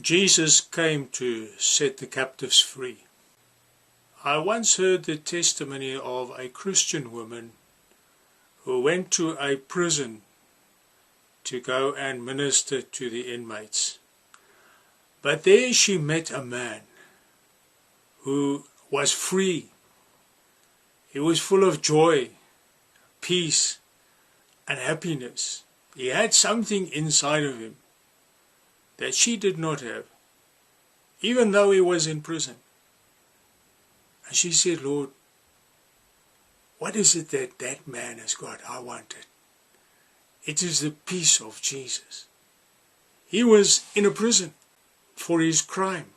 Jesus came to set the captives free. I once heard the testimony of a Christian woman who went to a prison to go and minister to the inmates. But there she met a man who was free. He was full of joy, peace, and happiness. He had something inside of him that she did not have, even though he was in prison. And she said, Lord, what is it that that man has got? I want it. It is the peace of Jesus. He was in a prison for his crime.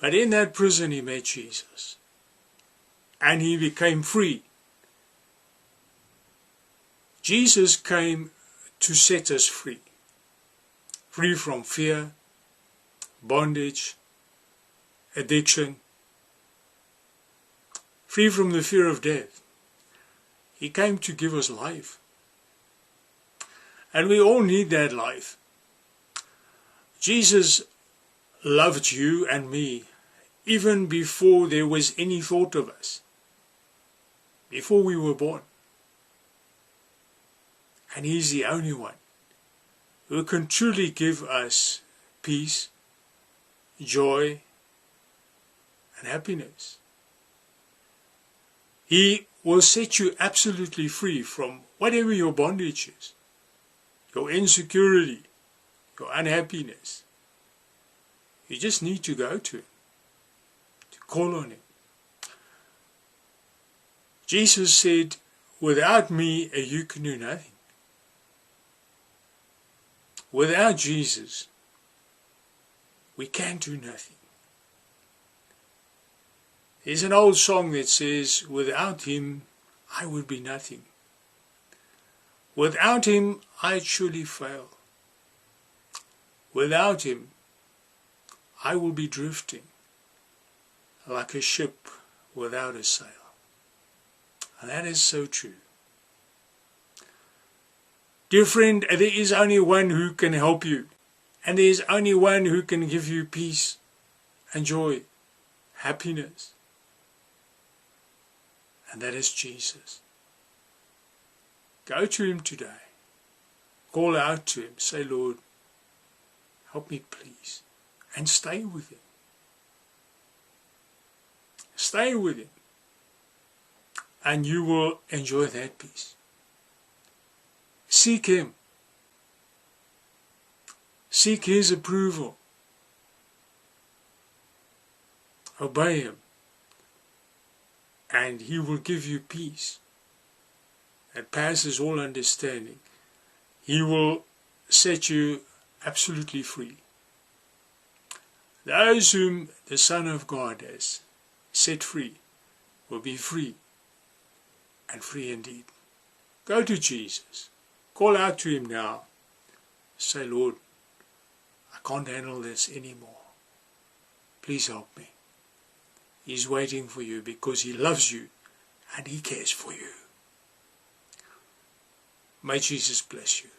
But in that prison he met Jesus. And he became free. Jesus came to set us free free from fear, bondage, addiction, free from the fear of death. He came to give us life. And we all need that life. Jesus loved you and me even before there was any thought of us, before we were born. And He's the only one who can truly give us peace, joy, and happiness. He will set you absolutely free from whatever your bondage is, your insecurity, your unhappiness. You just need to go to Him, to call on Him. Jesus said, Without me, you can do nothing. Without Jesus, we can do nothing. There's an old song that says, Without him, I would be nothing. Without him, I'd surely fail. Without him, I will be drifting like a ship without a sail. And that is so true. Dear friend, there is only one who can help you, and there is only one who can give you peace and joy, happiness, and that is Jesus. Go to him today. Call out to him. Say, Lord, help me please. And stay with him. Stay with him. And you will enjoy that peace. Seek Him. Seek His approval. Obey Him. And He will give you peace that passes all understanding. He will set you absolutely free. Those whom the Son of God has set free will be free and free indeed. Go to Jesus. Call out to him now. Say, Lord, I can't handle this anymore. Please help me. He's waiting for you because he loves you and he cares for you. May Jesus bless you.